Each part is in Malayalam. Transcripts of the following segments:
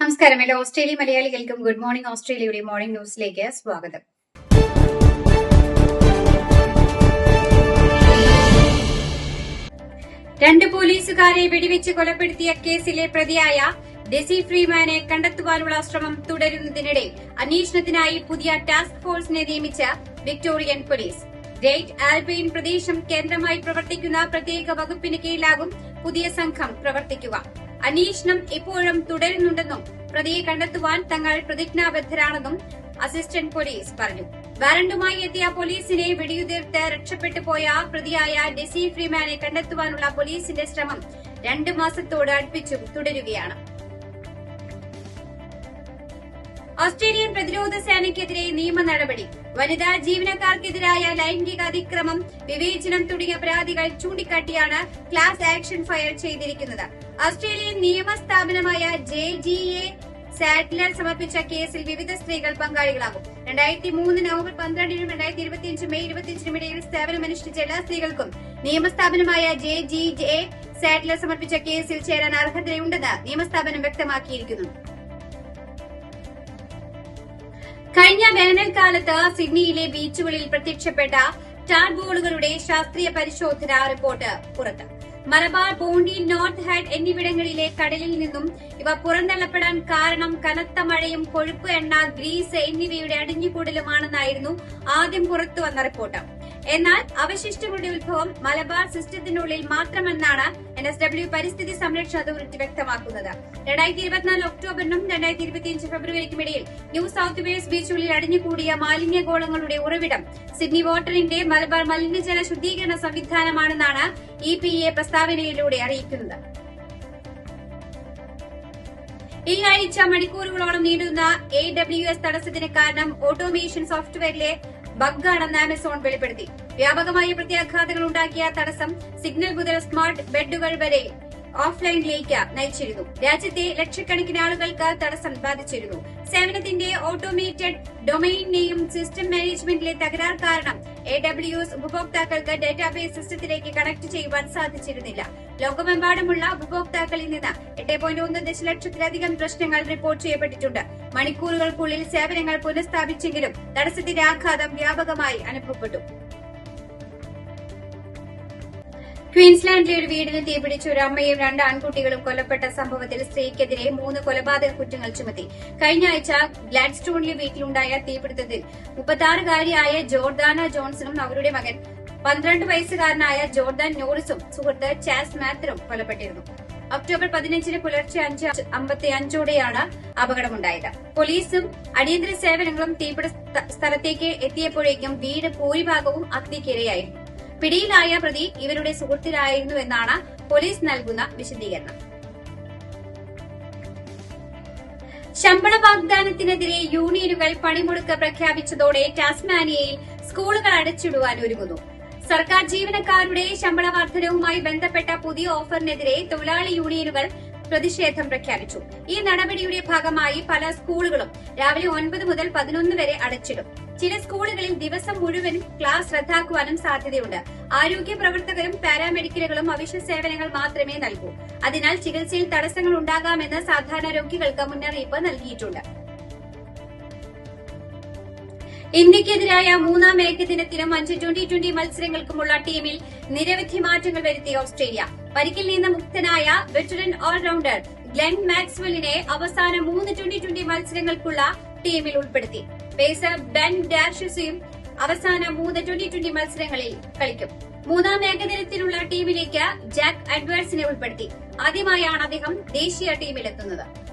നമസ്കാരം. എല്ലാ ഓസ്ട്രേലിയ മലയാളികൾക്കും ഗുഡ് മോർണിംഗ് ഓസ്ട്രേലിയയുടെ മോർണിംഗ് ന്യൂസിലേക്ക് സ്വാഗതം. രണ്ട് പോലീസുകാരെ വെടിവെച്ച് കൊലപ്പെടുത്തിയ കേസിലെ പ്രതിയായ ഡെസി ഫ്രീമാനെ കണ്ടെത്തുവാനുള്ള ശ്രമം തുടരുന്നതിനിടെ അന്വേഷണത്തിനായി പുതിയ ടാസ്ക് ഫോഴ്സിനെ നിയമിച്ച വിക്ടോറിയൻ പോലീസ്. ഗ്രേറ്റ് ആൽബെയിൻ പ്രദേശം കേന്ദ്രമായി പ്രവർത്തിക്കുന്ന പ്രത്യേക വകുപ്പിന് കീഴിലാകും പുതിയ സംഘം പ്രവർത്തിക്കുക. അന്വേഷണം ഇപ്പോഴും തുടരുന്നുണ്ടെന്നും പ്രതിയെ കണ്ടെത്തുവാൻ തങ്ങൾ പ്രതിജ്ഞാബദ്ധരാണെന്നും അസിസ്റ്റന്റ് പോലീസ് പറഞ്ഞു. വാറണ്ടുമായി എത്തിയ പോലീസിനെ വെടിയുതിർത്ത് രക്ഷപ്പെട്ടു പോയ പ്രതിയായ ഡെസി ഫ്രീമാനെ കണ്ടെത്തുവാനുള്ള പോലീസിന്റെ ശ്രമം രണ്ട് മാസത്തോട് അടുപ്പിച്ചും തുടരുകയാണ്. ഓസ്ട്രേലിയൻ പ്രതിരോധ സേനയ്ക്കെതിരെ നിയമ നടപടി. വനിതാ ജീവനക്കാർക്കെതിരായ ലൈംഗിക അതിക്രമം വിവേചനം തുടങ്ങിയ പരാതികൾ ചൂണ്ടിക്കാട്ടിയാണ് ക്ലാസ് ആക്ഷൻ ഫയൽ ചെയ്തിരിക്കുന്നത്. ഓസ്ട്രേലിയൻ നിയമ സ്ഥാപനമായ ജെ ജി എ സാറ്റ്ലർ സമർപ്പിച്ച കേസിൽ വിവിധ സ്ത്രീകൾ പങ്കാളികളാകും. രണ്ടായിരത്തി മൂന്ന് നവംബർ പന്ത്രണ്ടിനും രണ്ടായിരത്തി ഇരുപത്തിയഞ്ച് മെയ് ഇരുപത്തിയഞ്ചിനും ഇടയിൽ സേവനമനുഷ്ഠിച്ച എല്ലാ സ്ത്രീകൾക്കും നിയമസ്ഥാപനമായ ജെ ജി എ സാറ്റ്ലർ സമർപ്പിച്ച കേസിൽ ചേരാൻ അർഹതയുണ്ടെന്ന് നിയമസ്ഥാപനം വ്യക്തമാക്കിയിരിക്കുന്നു. കഴിഞ്ഞ വേനൽക്കാലത്ത് സിഡ്നിയിലെ ബീച്ചുകളിൽ പ്രത്യക്ഷപ്പെട്ട ടാർബോളുകളുടെ ശാസ്ത്രീയ പരിശോധന റിപ്പോർട്ട് പുറത്ത്. മലബാർ ബോണ്ടി നോർത്ത് ഹെഡ് എന്നിവിടങ്ങളിലെ കടലിൽ നിന്നും ഇവ പുറന്തള്ളപ്പെടാൻ കാരണം കനത്ത മഴയും കൊഴുപ്പ് എണ്ണ ഗ്രീസ് എന്നിവയുടെ അടിഞ്ഞുകൂടലുമാണെന്നായിരുന്നു ആദ്യം പുറത്തുവന്ന റിപ്പോർട്ട്. എന്നാൽ അവശിഷ്ടങ്ങളുടെ ഉത്ഭവം മലബാർ സിസ്റ്റത്തിനുള്ളിൽ മാത്രമെന്നാണ് എൻ എസ് ഡബ്ല്യു പരിസ്ഥിതി സംരക്ഷണ അതോറിറ്റി വ്യക്തമാക്കുന്നത്. രണ്ടായിരത്തി ഇരുപത്തിനാല് ഒക്ടോബറിനും രണ്ടായിരത്തി ഇരുപത്തിയഞ്ച് ഫെബ്രുവരിക്കും ഇടയിൽ ന്യൂ സൌത്ത് വെയിൽസ് ബീച്ചുകളിൽ അടിഞ്ഞുകൂടിയ മാലിന്യഗോളങ്ങളുടെ ഉറവിടം സിഡ്നി വാട്ടറിന്റെ മലബാർ മലിനജല ശുദ്ധീകരണ സംവിധാനമാണെന്നാണ് ഇ പി എ പ്രസ്താവനയിലൂടെ അറിയിക്കുന്നത്. ഈ ആഴ്ച മണിക്കൂറുകളോളം നീണ്ടുന്ന എ ഡബ്ല്യു എസ് തടസ്സത്തിന് കാരണം ഓട്ടോമേഷൻ സോഫ്റ്റ്വെയറിലെ ബഗ്ഗാണെന്ന് ആമസോൺ വെളിപ്പെടുത്തി. വ്യാപകമായ പ്രത്യാഘാതങ്ങൾ ഉണ്ടാക്കിയ തടസ്സം സിഗ്നൽ മുതൽ സ്മാർട്ട് ബെഡുകൾ വരെ ഓഫ്ലൈനിലേക്ക് നയിച്ചിരുന്നു. രാജ്യത്തെ ലക്ഷക്കണക്കിന് ആളുകൾക്ക് തടസ്സം ബാധിച്ചിരുന്നു. സേവനത്തിന്റെ ഓട്ടോമേറ്റഡ് ഡൊമൈനിനെയും സിസ്റ്റം മാനേജ്മെന്റിലെ തകരാർ കാരണം എ ഡബ്ല്യു എസ് ഉപഭോക്താക്കൾക്ക് ഡാറ്റാബേസ് സിസ്റ്റത്തിലേക്ക് കണക്ട് ചെയ്യുവാൻ സാധിച്ചിരുന്നില്ല. ലോകമെമ്പാടുമുള്ള ഉപഭോക്താക്കളിൽ നിന്ന് എട്ട് പോയിന്റ് ഒന്ന് ദശലക്ഷത്തിലധികം പ്രശ്നങ്ങൾ റിപ്പോർട്ട് ചെയ്യപ്പെട്ടിട്ടുണ്ട്. മണിക്കൂറുകൾക്കുള്ളിൽ സേവനങ്ങൾ പുനഃസ്ഥാപിച്ചെങ്കിലും തടസ്സത്തിന്റെ ആഘാതം വ്യാപകമായി അനുഭവപ്പെട്ടു. ക്വീൻസ്ലാൻഡിലെ ഒരു വീടിന് തീപിടിച്ച് ഒരു അമ്മയും രണ്ട് ആൺകുട്ടികളും കൊല്ലപ്പെട്ട സംഭവത്തിൽ സ്ത്രീക്കെതിരെ മൂന്ന് കൊലപാതക കുറ്റങ്ങൾ ചുമത്തി. കഴിഞ്ഞ ആഴ്ച ഗ്ലാഡ്സ്റ്റോണിലെ വീട്ടിലുണ്ടായ തീപിടുത്തത്തിൽ മുപ്പത്താറുകാരിയായ ജോർദാന ജോൺസണും അവരുടെ മകൻ പന്ത്രണ്ട് വയസ്സുകാരനായ ജോർദാൻ നോറിസും സുഹൃത്ത് ചാസ് മാത്തറും കൊല്ലപ്പെട്ടിരുന്നു. ഒക്ടോബർ പതിനഞ്ചിന് പുലർച്ചെ അഞ്ച് അമ്പത്തി അഞ്ചോടെയാണ് അപകടമുണ്ടായത്. പോലീസും അടിയന്തര സേവനങ്ങളും തീപിട സ്ഥലത്തേക്ക് എത്തിയപ്പോഴേക്കും വീട് ഭൂരിഭാഗവും അഗ്നിക്കിരയായിരുന്നു പിടിയിലായ പ്രതി ഇവരുടെ സുഹൃത്തിലായിരുന്നുവെന്നാണ് പോലീസ് നൽകുന്ന വിശദീകരണം. ശമ്പള വാഗ്ദാനത്തിനെതിരെ യൂണിയനുകൾ പണിമുടക്ക് പ്രഖ്യാപിച്ചതോടെ ടാസ്മാനിയയിൽ സ്കൂളുകൾ അടച്ചിടുവാൻ ഒരുങ്ങുന്നു. സർക്കാർ ജീവനക്കാരുടെ ശമ്പള വർധനവുമായി ബന്ധപ്പെട്ട പുതിയ ഓഫറിനെതിരെ തൊഴിലാളി യൂണിയനുകൾ പ്രതിഷേധം പ്രഖ്യാപിച്ചു. ഈ നടപടിയുടെ ഭാഗമായി പല സ്കൂളുകളും രാവിലെ ഒൻപത് മുതൽ പതിനൊന്ന് വരെ അടച്ചിടും. ചില സ്കൂളുകളിൽ ദിവസം മുഴുവൻ ക്ലാസ് റദ്ദാക്കുവാനും സാധ്യതയുണ്ട്. ആരോഗ്യ പ്രവർത്തകരും പാരാമെഡിക്കലുകളും അവശ്യ സേവനങ്ങൾ മാത്രമേ നൽകൂ. അതിനാൽ ചികിത്സയിൽ തടസ്സങ്ങൾ ഉണ്ടാകാമെന്ന് സാധാരണ രോഗികൾക്ക് മുന്നറിയിപ്പ് നൽകിയിട്ടുണ്ട്. ഇന്ത്യക്കെതിരായ മൂന്നാം ഏകദിനത്തിനും അഞ്ച് ട്വന്റി ട്വന്റി മത്സരങ്ങൾക്കുമുള്ള ടീമിൽ നിരവധി മാറ്റങ്ങൾ വരുത്തി ഓസ്ട്രേലിയ. പരിക്കിൽ നിന്ന് മുക്തനായ വെറ്ററൻ ഓൾറൌണ്ടർ ഗ്ലെൻ മാക്സ്വെല്ലിനെ അവസാന മൂന്ന് ട്വന്റി ട്വന്റി മത്സരങ്ങൾക്കുള്ള ടീമിൽ ഉൾപ്പെടുത്തി. പേസർ ബെൻ ഡാഷസും അവസാന മൂന്ന് ട്വന്റി ട്വന്റി മത്സരങ്ങളിൽ കളിക്കും. മൂന്നാം ഏകദിനത്തിനുള്ള ടീമിലേക്ക് ജാക്ക് അഡ്വേഴ്സിനെ ഉൾപ്പെടുത്തി. ആദ്യമായാണ് അദ്ദേഹം ദേശീയ ടീമിലെത്തുന്നത്.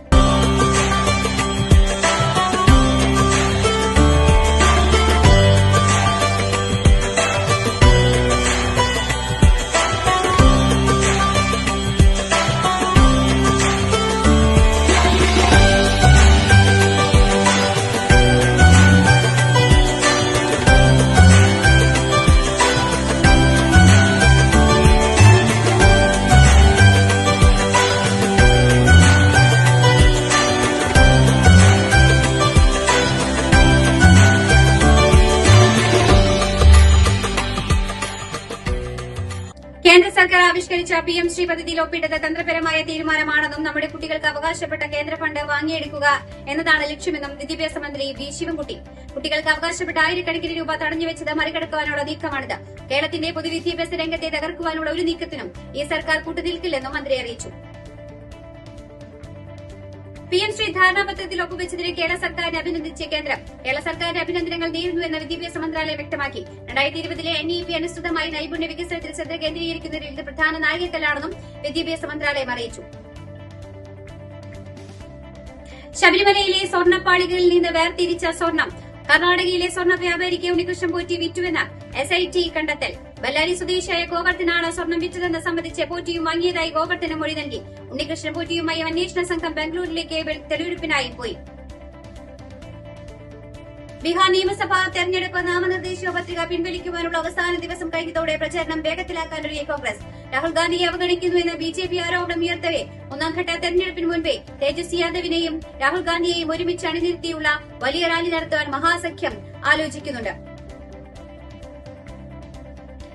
ആവിഷ്കരിച്ച പി എം ശ്രീ പദ്ധതിയിൽ ഒപ്പിട്ടത് തന്ത്രപരമായ തീരുമാനമാണെന്നും നമ്മുടെ കുട്ടികൾക്ക് അവകാശപ്പെട്ട കേന്ദ്ര ഫണ്ട് വാങ്ങിയെടുക്കുക എന്നതാണ് ലക്ഷ്യമെന്നും വിദ്യാഭ്യാസ മന്ത്രി വി ശിവൻകുട്ടി. കുട്ടികൾക്ക് അവകാശപ്പെട്ട ആയിരക്കണക്കിന് രൂപ തടഞ്ഞുവെച്ചത് മറികടക്കുവാനുള്ള നീക്കമാണിത്. കേരളത്തിന്റെ പൊതുവിദ്യാഭ്യാസ രംഗത്തെ തകർക്കുവാനുള്ള ഒരു നീക്കത്തിനും ഈ സർക്കാർ കൂട്ടുനിൽക്കില്ലെന്നും മന്ത്രി അറിയിച്ചു. പി എം ശ്രീ ധാരണാപത്രത്തിൽ ഒപ്പുവെച്ചതിന് കേരള സർക്കാരിനെ അഭിനന്ദിച്ച കേന്ദ്രം. കേരള സർക്കാരിന്റെ അഭിനന്ദനങ്ങൾ നേരുന്നുവെന്ന് വിദ്യാഭ്യാസ മന്ത്രാലയം വ്യക്തമാക്കി. രണ്ടായിരത്തി ഇരുപതിലെ എൻ ഇ പി അനുസൃതമായി നൈപുണ്യ വികസനത്തിൽ ശ്രദ്ധ കേന്ദ്രീകരിക്കുന്നതിൽ ഇത് പ്രധാന നാഴികക്കല്ലാണെന്നും വിദ്യാഭ്യാസ മന്ത്രാലയം അറിയിച്ചു. ശബരിമലയിലെ സ്വർണപ്പാളികളിൽ നിന്ന് വേർതിരിച്ച സ്വർണം. കർണാടകയിലെ സ്വർണ വ്യാപാരിക്ക് ഉണ്ണികൃഷ്ണൻ പോറ്റി വിറ്റുവെന്ന് എസ് ഐ ടി കണ്ടെത്തൽ. ബല്ലാരി സ്വദേശിയായ ഗോവർദ്ധനാണ് സ്വർണം വിറ്റതെന്ന് സംബന്ധിച്ച് പോറ്റിയും വാങ്ങിയതായി ഗോവർദ്ധന മൊഴി നൽകി. ഉണ്ണികൃഷ്ണൻ പോറ്റിയുമായി അന്വേഷണ സംഘം ബംഗളൂരിലേക്ക് തെളിവെടുപ്പിനായി പോയി. ബീഹാർ നിയമസഭാ തെരഞ്ഞെടുപ്പ് നാമനിർദ്ദേശ പത്രിക പിൻവലിക്കുവാനുള്ള അവസാന ദിവസം കഴിഞ്ഞതോടെ പ്രചാരണം വേഗത്തിലാക്കാനൊരുങ്ങിയ കോൺഗ്രസ്. രാഹുൽ ഗാന്ധിയെ അവഗണിക്കുന്നുവെന്ന് ബി ജെ പി ആരോപണം ഉയർത്തവേ. ഒന്നാംഘട്ട തെരഞ്ഞെടുപ്പിന് മുൻപേ തേജസ്വി യാദവിനെയും രാഹുൽ ഗാന്ധിയെയും ഒരുമിച്ച് അണിനിരത്തിയുള്ള വലിയ റാലി നടത്തുവാൻ മഹാസഖ്യം ആലോചിക്കുന്നുണ്ട്.